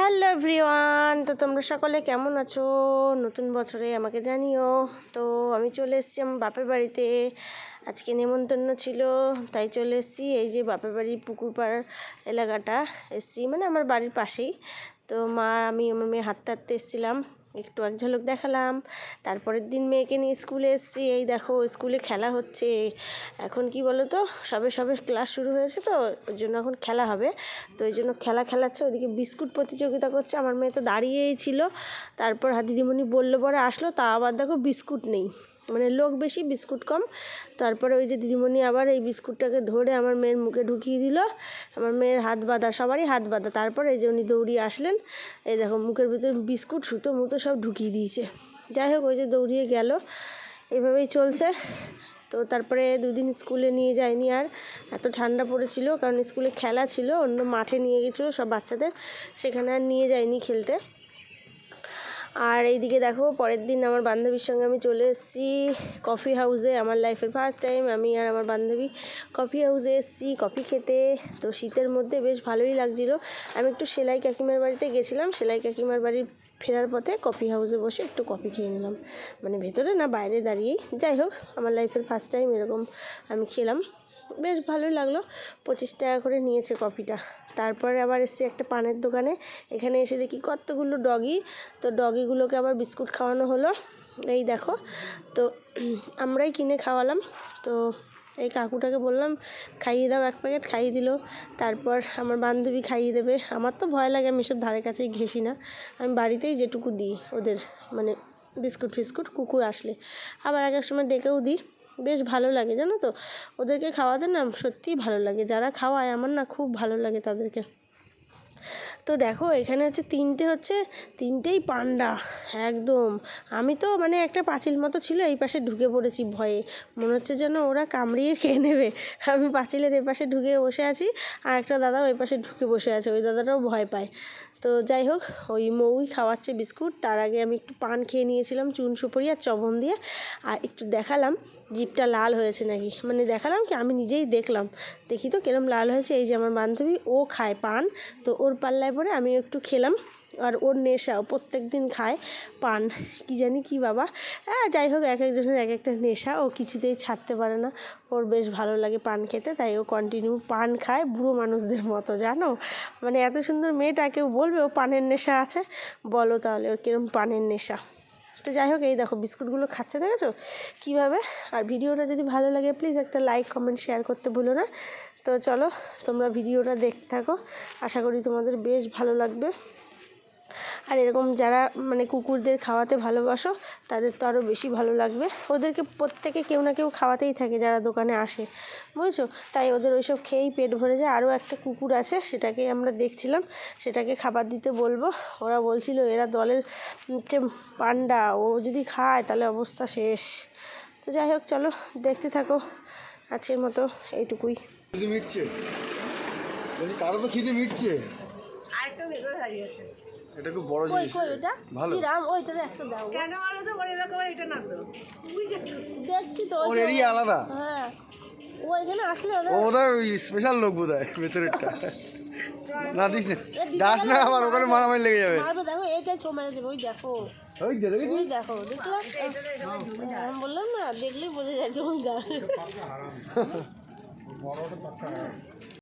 Hello everyone, তো তোমরা সকলে কেমন আছো? নতুন বছরে আমাকে জানিও। তো আমি চলে এসেছি আমার বাপের বাড়িতে। আজকে নেমন্তন্ন ছিল, তাই চলে এসেছি। এই যে বাপের বাড়ির পুকুরপাড় এলাকাটা এসেছি মানে আমার বাড়ির পাশেই। তো মা, আমি, আমার মেয়ে হাঁটতে হাঁটতে এসেছিলাম। একটু এক ঝলক দেখালাম। তারপরের দিন মেয়েকে নিয়ে স্কুলে এসছি। এই দেখো, স্কুলে খেলা হচ্ছে। এখন কি বলো তো সবে সবে ক্লাস শুরু হয়েছে তো ওই জন্য এখন খেলা হবে। তো ওই জন্য খেলা খেলাচ্ছে, ওদিকে বিস্কুট প্রতিযোগিতা করছে। আমার মেয়ে তো দাঁড়িয়েই ছিল। তারপর দিদিমণি বলল পরে আসলো? তা আবার দেখো, বিস্কুট নেই। মানে লোক বেশি, বিস্কুট কম। তারপরে ওই যে দিদিমণি আবার এই বিস্কুটটাকে ধরে আমার মেয়ের মুখে ঢুকিয়ে দিল। আমার মেয়ের হাত বাঁধা, সবারই হাত বাঁধা। তারপরে এই যে উনি দৌড়িয়ে আসলেন, এই দেখো মুখের ভিতরে বিস্কুট, সুতো, মুতো সব ঢুকিয়ে দিয়েছে। যাই হোক, ওই যে দৌড়িয়ে গেল। এভাবেই চলছে। তো তারপরে দুদিন স্কুলে নিয়ে যায়নি আর। এত ঠান্ডা পড়েছিল, কারণ স্কুলে খেলা ছিল, অন্য মাঠে নিয়ে গেছিল সব বাচ্চাদের। সেখানে আর নিয়ে যায়নি খেলতে। আর এইদিকে দেখো, পরের দিন আমার বান্ধবীর সঙ্গে আমি চলে এসেছি কফি হাউসে আমার লাইফের ফার্স্ট টাইম আমি আর আমার বান্ধবী কফি হাউসে এসেছি কফি খেতে। তো শীতের মধ্যে বেশ ভালোই লাগছিল। আমি একটু সেলাই কাকিমার বাড়িতে গেছিলাম। সেলাই কাকিমার বাড়ির ফেরার পথে কফি হাউসে বসে একটু কফি খেয়ে নিলাম। মানে ভেতরে না বাইরে দাঁড়িয়েই। যাই হোক, আমার লাইফের ফার্স্ট টাইম এরকম আমি খেলাম। বেশ ভালোই লাগল। পঁচিশ টাকা করে নিয়েছে কফিটা তারপরে আবার এসেছি একটা পানের দোকানে। এখানে এসে দেখি কতগুলো ডগি। তো ডগিগুলোকে আবার বিস্কুট খাওয়ানো হলো। এই দেখো, তো আমরাই কিনে খাওয়ালাম। তো এই কাকুটাকে বললাম, খাইয়ে দাও এক প্যাকেট, খাইয়ে দিল। তারপর আমার বান্ধবী খাইয়ে দেবে। আমার তো ভয় লাগে, আমি সব ধারে কাছেই ঘেসি না। আমি বাড়িতেই যেটুকু দিই ওদের মানে বিস্কুট ফিস্কুট, কুকুর আসলে। আবার এক এক সময় ডেকেও দিই। বেশ ভালো লাগে, জানো তো? ওদেরকে খাওয়াতে না সত্যিই ভালো লাগে। যারা খাওয়ায়, আমার না খুব ভালো লাগে তাদেরকে। তো দেখো, এখানে হচ্ছে তিনটে হচ্ছে, তিনটেই পান্ডা, একদম। আমি তো মানে একটা পাঁচিল মতো ছিল, এই পাশে ঢুকে পড়েছি ভয়ে। মনে হচ্ছে যেন ওরা কামড়িয়ে খেয়ে নেবে। আমি পাঁচিলের এ পাশে ঢুকে বসে আছি, আর একটা দাদা ওই পাশে ঢুকে বসে আছে, ওই দাদাটাও ভয় পায়। তো যাই হোক, ওই মৌই খাওয়াচ্ছে বিস্কুট। তার আগে আমি একটু পান খেয়ে নিয়েছিলাম, চুন সুপুরি আর চবন দিয়ে। আর একটু দেখালাম জিপটা লাল হয়েছে নাকি? মানে দেখালাম কি? আমি নিজেই দেখলাম। দেখি তো কিরম লাল হয়েছে। এই যে আমার বান্ধবী, ও খায় পান। তো ওর পাল্লায় পরে আমি একটু খেলাম। আর ওর নেশা প্রত্যেক দিন খায় পান, কি জানি কি বাবা। হ্যাঁ যাই হোক, এক একজনের এক একটা নেশা, ও কিছুতেই ছাড়তে পারে না। ওর বেশ ভালো লাগে পান খেতে, তাই ও কন্টিনিউ পান খায় বুড়ো মানুষদের মতো, জানো? মানে এত সুন্দর মেয়েটা, কেউ বলবে ও পানের নেশা আছে? বলো তাহলে, ওর কিরম পানের নেশা? তো যাই হোক, এই দেখো, বিস্কুটগুলো খাচ্ছে, দেখেছ? কীভাবে? আর ভিডিওটা যদি ভালো লাগে প্লিজ একটা লাইক কমেন্ট শেয়ার করতে ভুলো না। তো চলো, তোমরা ভিডিওটা দেখতে থাকো। আশা করি তোমাদের বেশ ভালো লাগবে। আর এরকম যারা মানে কুকুরদের খাওয়াতে ভালোবাসো তাদের তো আরও বেশি ভালো লাগবে। ওদেরকে প্রত্যেকে কেউ না কেউ খাওয়াতেই থাকে যারা দোকানে আসে। বুঝেছ? তাই ওদের ওইসব খেয়েই পেট ভরে যায়। আরও একটা কুকুর আছে সেটাকেই আমরা দেখছিলাম। সেটাকে খাবার দিতে বলব। ওরা বলছিল এরা দলের হচ্ছে পান্ডা। ও যদি খায় তাহলে অবস্থা শেষ। তো যাই হোক চলো দেখতে থাকো। আজকের মতো এইটুকুই। মিটছে? কারও তো খিদে মিটছে? আরেকটা ভেতরে দাঁড়িয়ে আছে। এটা খুব বড় জিনিস। ভালো। রাম? ওইটার একটা দাও। কেন বলো তো ওর এরকম এটা না তো দেখছি তো ওর এরিয়া আলাদা। হ্যাঁ। ও এখানে আসলে ওদের ও বোধহয় ওই স্পেশাল লোক বোধ হয় ভেতরেরটা। না দিস না। যাস না আবার ওখানে মারামারি লেগে যাবে। মারবে দেখো এইটাই ছো মেরে দেবে ওই দেখো। ওই যে দেখেছিস? ওই দেখো আমি বললাম না দেখলেই বোঝা যায় জমিদার